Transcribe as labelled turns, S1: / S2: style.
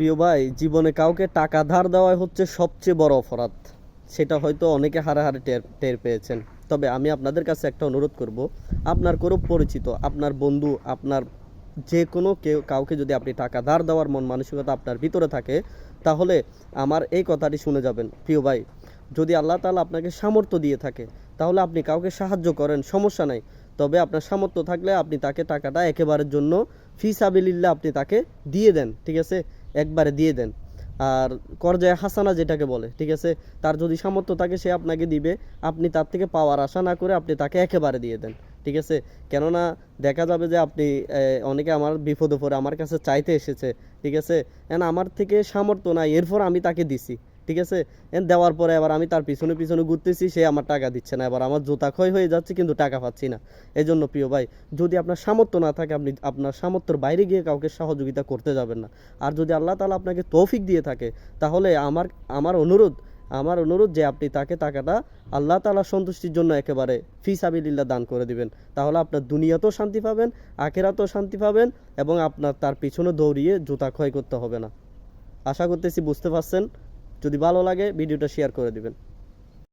S1: প্রিয় ভাই, জীবনে কাউকে টাকা ধার দেওয়াই হচ্ছে সবচেয়ে বড় অপরাধ। সেটা হয়তো অনেকে হারে হারে টের টের পেয়েছেন। তবে আমি আপনাদের কাছে একটা অনুরোধ করব, আপনার কোনো পরিচিত, আপনার বন্ধু, আপনার যে কোনো কেউ, কাউকে যদি আপনি টাকা ধার দেওয়ার মন মানসিকতা আপনার ভিতরে থাকে, তাহলে আমার এই কথাটি শুনে যাবেন। প্রিয় ভাই, যদি আল্লাহ তাআলা আপনাকে সামর্থ্য দিয়ে থাকে, তাহলে আপনি কাউকে সাহায্য করেন, সমস্যা নাই। তবে আপনার সামর্থ্য থাকলে আপনি তাকে টাকাটা একেবারের জন্য ফি সাবিলিল্লাহ আপনি তাকে দিয়ে দেন, ঠিক আছে? একবারে দিয়ে দেন। আর করজায় হাসানা যেটাকে বলে, ঠিক আছে? তার যদি সামর্থ্য থাকে, সে আপনাকে দিবে। আপনি তার থেকে পাওয়ার আশা না করে আপনি তাকে একেবারে দিয়ে দেন, ঠিক আছে? কেননা দেখা যাবে যে আপনি অনেকে আমার বিপদে পড়ে, আমার কাছে চাইতে এসেছে, ঠিক আছে? আমার থেকে সামর্থ্য নাই, এরপর আমি তাকে দিছি। ঠিক আছে? দেওয়ার পরে আবার আমি তার পিছনে পিছনে ঘুরতেছি, সে আমার টাকা দিচ্ছে না। এবার আমার জুতা ক্ষয় হয়ে যাচ্ছে, কিন্তু টাকা পাচ্ছি না। এই জন্য প্রিয় ভাই, যদি আপনার সামর্থ্য না থাকে, আপনি আপনার সামর্থ্যের বাইরে গিয়ে কাউকে সহযোগিতা করতে যাবেন না। আর যদি আল্লাহ তালা আপনাকে তৌফিক দিয়ে থাকে, তাহলে আমার আমার অনুরোধ আমার অনুরোধ যে আপনি তাকে টাকাটা আল্লাহ তালা সন্তুষ্টির জন্য একেবারে ফি সাবিলিল্লাহ দান করে দিবেন। তাহলে আপনার দুনিয়াতেও শান্তি পাবেন, আখেরাতেও শান্তি পাবেন এবং আপনার তার পিছনে দৌড়িয়ে জুতা ক্ষয় করতে হবে না। আশা করতেছি বুঝতে পারছেন? যদি ভালো লাগে ভিডিওটা শেয়ার করে দিবেন।